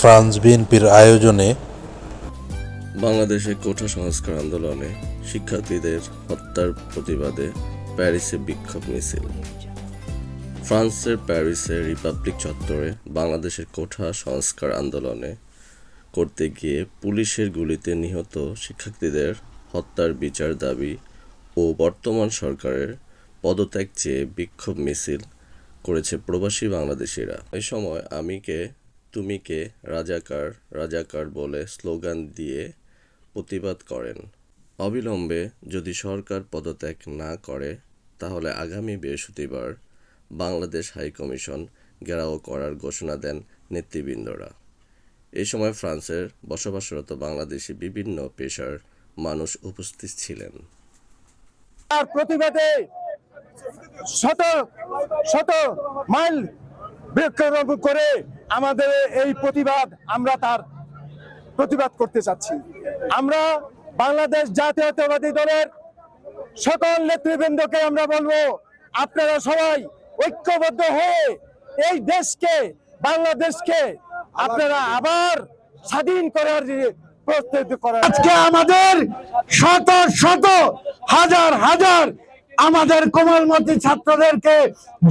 France বিএনপির আয়োজনে বাংলাদেশে কোঠা সংস্কার আন্দোলনে শিক্ষার্থীদের হত্যার প্রতিবাদে প্যারিসে বিক্ষোভ মিছিল। ফ্রান্সের প্যারিসে রিপাবলিক চত্বরে বাংলাদেশের কোঠা সংস্কার আন্দোলনে করতে গিয়ে পুলিশের গুলিতে নিহত শিক্ষার্থীদের হত্যার বিচার দাবি ও বর্তমান সরকারের পদত্যাগ চেয়ে বিক্ষোভ মিছিল করেছে প্রবাসী বাংলাদেশিরা। এই সময় আমি কে তুমি কে রাজাকার রাজাকার বলে স্লোগান দিয়ে প্রতিবাদ করেন। অবিলম্বে যদি সরকার পদত্যাগ না করে, তাহলে আগামী বৃহস্পতিবার বাংলাদেশ হাইকমিশন ঘেরাও করার ঘোষণা দেন নেতৃবৃন্দরা। এ সময় ফ্রান্সের বসবাসরত বাংলাদেশি বিভিন্ন পেশার মানুষ উপস্থিত ছিলেন। প্রতিবাদে শত শত মাইল বৃক্ষরোপণ করে আমাদের এই প্রতিবাদ আমরা তার প্রতিবাদ করতে চাচ্ছি। আমরা বাংলাদেশ জাতীয়তাবাদী দলের সকল নেতৃবৃন্দকে আমরা বলব, আপনারা সবাই ঐক্যবদ্ধ হয়ে এই দেশকে, বাংলাদেশকে আপনারা আবার স্বাধীন করার প্রস্তুতি করার আজকে আমাদের শত শত হাজার হাজার আমাদের কোমলমতি ছাত্রদেরকে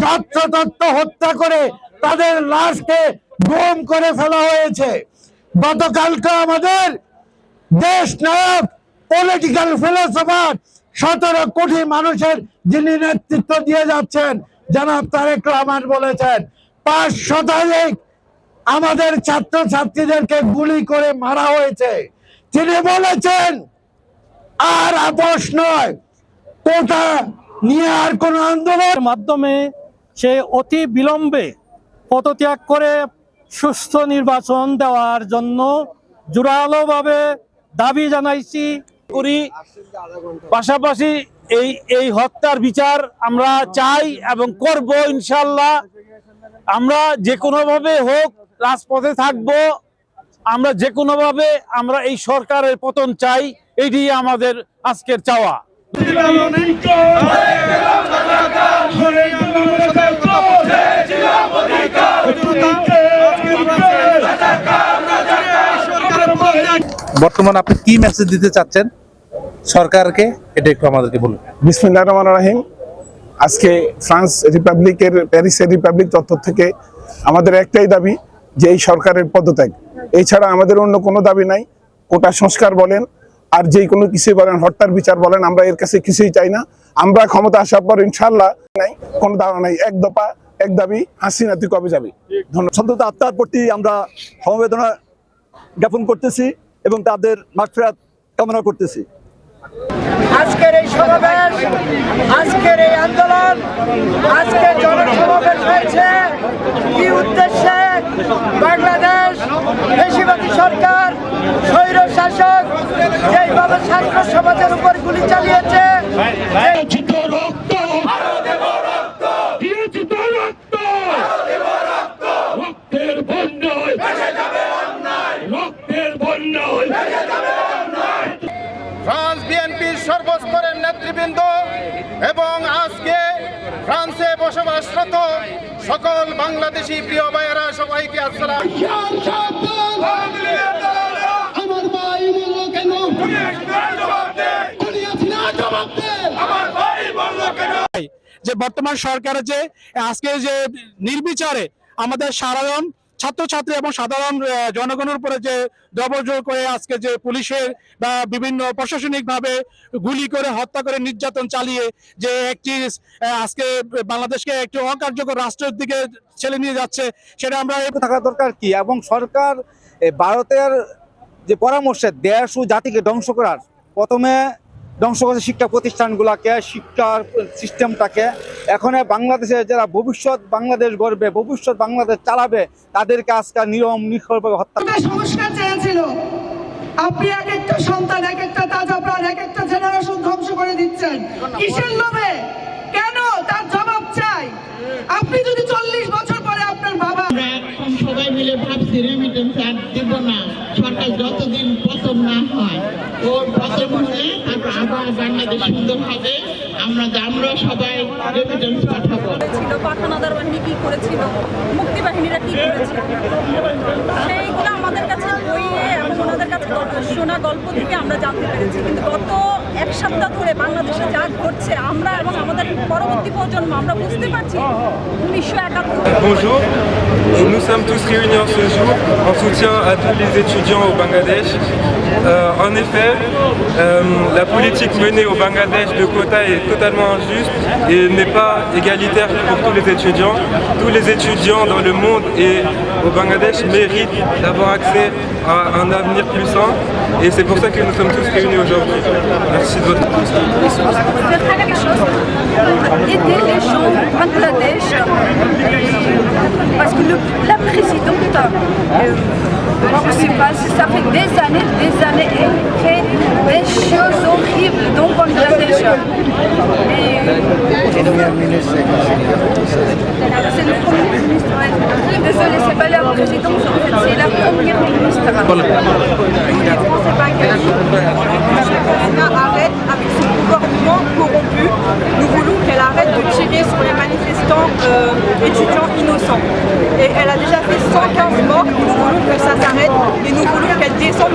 যত্রতত্ত্ব হত্যা করে তাদের লাশকে গুম করে ফেলা হয়েছে। গতকালকে আমাদের দেশ নায়ক পলিটিক্যাল ফিলোসফার সতেরো কোটি মানুষের যিনি নেতৃত্ব দিয়ে যাচ্ছেন, জনাব তারেক রহমান বলেছেন, পাঁচ শতাধিক আমাদের ছাত্র ছাত্রীদেরকে গুলি করে মারা হয়েছে। তিনি বলেছেন, আর আপোষ নয়, কোটা নিয়ে আর কোন আন্দোলন এর মাধ্যমে সে অতি বিলম্বে পদত্যাগ করে সুস্থ নির্বাচন দেওয়ার জন্য জোরালোভাবে দাবি জানাইছি করি পাশাপাশি এই এই হত্যার বিচার আমরা চাই এবং করব ইনশাল্লাহ আমরা যে কোনোভাবে হোক রাজপথে থাকব আমরা যে কোনোভাবে আমরা এই সরকারের পতন চাই এটি আমাদের আজকের চাওয়া বর্তমানে আপনি কি মেসেজ দিতে চাচ্ছেন সরকারকে? এটা একটু আমাদেরকে বলুন। বিসমিল্লাহ রহমান রাহিম। আজকে ফ্রান্স রিপাবলিকের প্যারিসের রিপাবলিক চত্বর থেকে আমাদের একটাই দাবি যে এই সরকারের পদত্যাগ। এছাড়া আমাদের অন্য কোনো দাবি নাই। কোটা সংস্কার বলেন আর যেই কোনো কিছুই বলেন হত্যার বিচার বলেন আমরা এর কাছে কিছুই চাই না। আমরা ক্ষমতা আসার পর ইনশাল্লাহ নাই কোনো দাবা নাই। এক দফা এক দাবি হাসিনা তুই কবে যাবি? ধন্যবাদ। সন্তত আত্মার প্রতি আমরা সমবেদনা জ্ঞাপন করতেছি। এবং তাদের মাঠফেরাত কামনা করতেছি। আজকের এই সমাবেশ, আজকের এই আন্দোলন, আজকে জনসমাবেশ হয়েছে। কি উদ্দেশ্যে বাংলাদেশ বেশিবাদী সরকার স্বৈর শাসক যেইভাবে ছাত্র সমাজের উপর গুলি চালিয়েছে বসবাসরত সকল বাংলাদেশি প্রিয় ভাইয়েরা সবাইকে আসসালাম। আমার ভাই বলল কেন? যে বর্তমান সরকারের যে আজকে যে নির্বিচারে আমাদের সাধারণ ছাত্রছাত্রী এবং সাধারণ জনগণের উপরে যে দ্রব্যজোর করে আজকে যে পুলিশের বা বিভিন্ন প্রশাসনিক ভাবে গুলি করে হত্যা করে নির্যাতন চালিয়ে যে একটি আজকে বাংলাদেশকে একটি অকার্যকর রাষ্ট্রের দিকে ছেলে নিয়ে যাচ্ছে, সেটা আমরা থাকা দরকার কি? এবং সরকার ভারতের যে পরামর্শে দেশ ও জাতিকে ধ্বংস করার প্রথমে ধ্বংস করছে শিক্ষা প্রতিষ্ঠানগুলোকে, শিক্ষার সিস্টেমটাকে। এখন বাংলাদেশের যারা ভবিষ্যৎ বাংলাদেশ গড়বে, ভবিষ্যৎ বাংলাদেশ চালাবে, তাদেরকে আজকাল নিয়ম নিখরভাবে হত্যা সংস্কার চেয়েছিল। আপনি এক একটা সন্তান এক একটা তাজা প্রাণ এক একটা জেনারেশন ধ্বংস করে দিচ্ছেন। কিসের লোভে? কেন? তার জবাব চাই। আপনি যদি চল্লিশ ভাবছি ফ্যাট দিব না। সরকার যতদিন পতন না হয়, ওর পতন হলে তারপর আবার বাংলাদেশ সুন্দর হবে। আমরা আমরা সবাই রেমিটেন্স পাঠাবো। বাহিনী কি করেছিল? মুক্তি বাহিনীরা কি করেছিল? সেইগুলো আমাদের কাছে বইয়ে ওনাদের কাছে গল্প- শোনা গল্প থেকে আমরা জানতে পেরেছি কিন্তু গত এক সপ্তাহ ধরে বাংলাদেশে যা ঘটছে আমরা এবং আমাদের পরবর্তী প্রজন্ম আমরা বুঝতে পারছি উনিশশো একাত্তর Bonjour, nous sommes tous réunis en ce jour en soutien à tous les étudiants au Bangladesh. Euh, en effet, euh, la politique menée au Bangladesh de quotas est totalement injuste et n'est pas égalitaire pour tous les étudiants. Tous les étudiants dans le monde et au Bangladesh méritent d'avoir accès à un avenir plus sain et c'est pour ça que nous sommes tous réunis aujourd'hui. Merci de votre attention. aider les gens au Bangladesh. Parce que la présidente, euh, je sais pas, ça fait des années, des années, fait des choses horribles dans Bangladesh. Et, c'est le premier ministre. ouais. Désolée, c'est pas la présidente, en fait, c'est la première ministre. Les Français bangladeshis, Sheikh Hasina arrête avec son gouvernement corrompu. Nous voulons qu'elle arrête de tirer sur les manifestants euh, étudiants innocents. Et elle a déjà fait 115 morts. Nous voulons que ça s'arrête et nous voulons qu'elle descende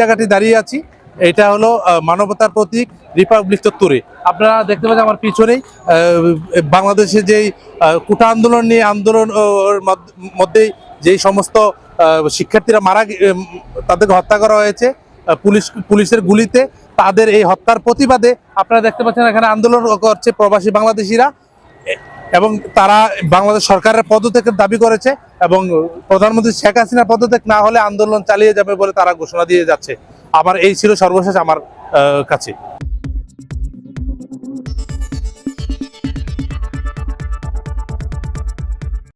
জায়গাটি দাঁড়িয়ে আছি। এটা হলো মানবতার প্রতীক Republic চত্বরে। আপনারা দেখতে পাচ্ছেন আমার পিছনেই বাংলাদেশে যেই কোটা আন্দোলন নিয়ে আন্দোলন মধ্যেই যেই সমস্ত শিক্ষার্থীরা মারা তাদেরকে হত্যা করা হয়েছে পুলিশ, পুলিশের গুলিতে, তাদের এই হত্যার প্রতিবাদে আপনারা দেখতে পাচ্ছেন এখানে আন্দোলন করছে প্রবাসী বাংলাদেশিরা। এবং তারা বাংলাদেশ সরকারের পদত্যাগের দাবি করেছে এবং প্রধানমন্ত্রী শেখ হাসিনার পদত্যাগ না হলে আন্দোলন চালিয়ে যাবে বলে তারা ঘোষণা দিয়ে যাচ্ছে। আমার এই ছিল সর্বশেষ আমার কাছে।